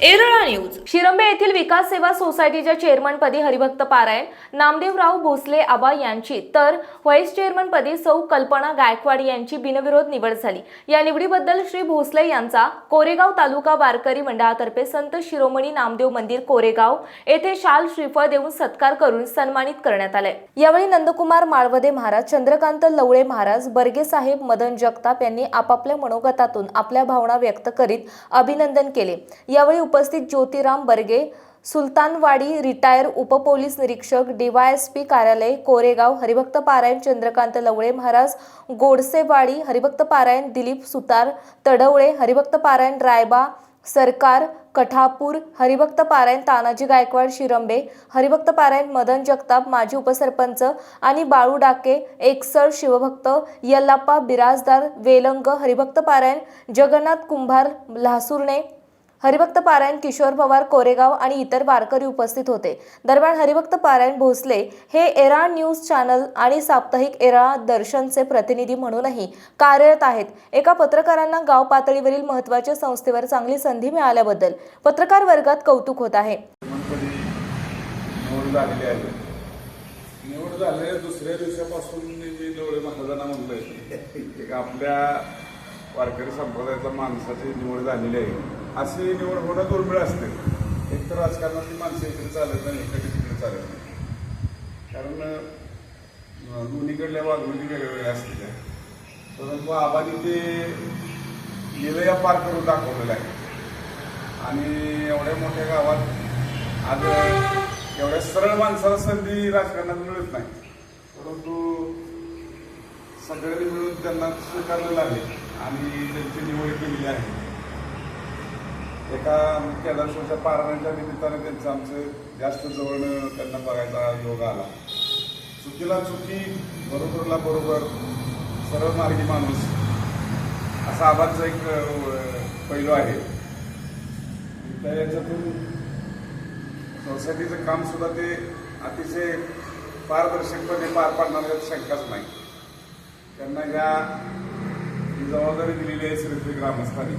Erala news. Shirambe येथील विकास सेवा सोसायटीच्या चेअरमनपदी हरिभक्त पारायण. नामदेवराव भोसले आबा यांची. तर व्हाईस चेअरमनपदी सौ कल्पना गायकवाड यांची बिनविरोध निवड झाली. या निवडीबद्दल श्री भोसले यांचा कोरेगाव तालुका वारकरी मंडळातर्फे संत शिरोमणी नामदेव मंदिर कोरेगाव येथे शाल श्रीफळ देऊन सत्कार करून सन्मानित करण्यात आले. यावेळी नंदकुमार माळवदे महाराज चंद्रकांत लवळे महाराज बर्गे साहेब मदन जगताप यांनी आपापल्या मनोगतातून आपल्या भावना व्यक्त करीत अभिनंदन केले. यावेळी उपस्थित ज्योतिराम बर्गे सुलतानवाडी रिटायर उपपोलीस निरीक्षक डीवायएसपी कार्यालय कोरेगाव हरिभक्त पारायण चंद्रकांत लवळे महाराज गोडसेवाडी हरिभक्त पारायण दिलीप सुतार तडवळे हरिभक्त पारायण रायबा सरकार कठापूर हरिभक्त पारायण तानाजी गायकवाड शिरंबे हरिभक्त पारायण मदन जगताप माजी उपसरपंच आणि बाळू डाके एकसळ शिवभक्त यल्लाप्पा बिराजदार वेलंग हरिभक्त पारायण जगन्नाथ कुंभार लासुरणे हरिभक्त पारायण किशोर पवार कोरेगाव आणि इतर वारकरी उपस्थित होते. दरम्यान हरिभक्त पारायण भोसले हे एरा न्यूज चॅनल आणि साप्ताहिक एरा दर्शनचे प्रतिनिधी म्हणूनही कार्यरत आहेत. एका पत्रकारांना गाव पातळीवरील महत्त्वाच्या संस्थेवर चांगली संधी मिळाल्याबद्दल पत्रकार वर्गात कौतुक होत आहे. निवड झाले दुसऱ्या दिवसापासून मी निवड मतदानामधलं एक आपल्या वारकरी संप्रदायाच्या माणसाची निवड झालेली आहे. अशी निवड होणं दुर्मिळ असते. एक तर राजकारणातली माणसं इकडे चालत नाही इकडे तिकडे चालत नाही. कारण दोन्हीकडल्या वागणुकी वेगवेगळ्या असलेल्या परंतु आबादी ते निलया पार करून दाखवलेलं आहे. आणि एवढ्या मोठ्या गावात आज एवढ्या सरळ माणसाला संधी राजकारणात मिळत नाही. परंतु सगळ्यांनी मिळून त्यांना स्वीकारलेलं आहे. आणि त्यांची निवड केलेली आहे. एका केदारेश्वरच्या पारायणाच्या निमित्तानं त्यांचं आमचं जास्त जवळ त्यांना बघायचा योग आला. चुकीला चुकी बरोबरला बरोबर सरळ मार्गी माणूस असा आबादचा एक पैलू आहे. त्या याच्यातून सोसायटीचं काम सुद्धा ते अतिशय पारदर्शकपणे पार पाडणार यात शंकाच नाही. त्यांना ह्या जबाबदारी दिलेली आहे श्रीफी ग्रामस्थांनी.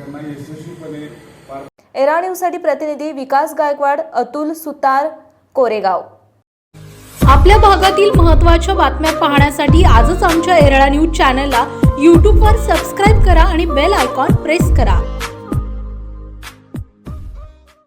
त्यांना यशस्वीपणे पार एरा न्यूजसाठी प्रतिनिधी विकास गायकवाड अतुल सुतार कोरेगाव. आपल्या भागातील महत्त्वाच्या बातम्या पाहण्यासाठी आजच आमच्या एरळा न्यूज चॅनलला यूट्यूबवर सबस्क्राईब करा आणि बेल आयकॉन प्रेस करा.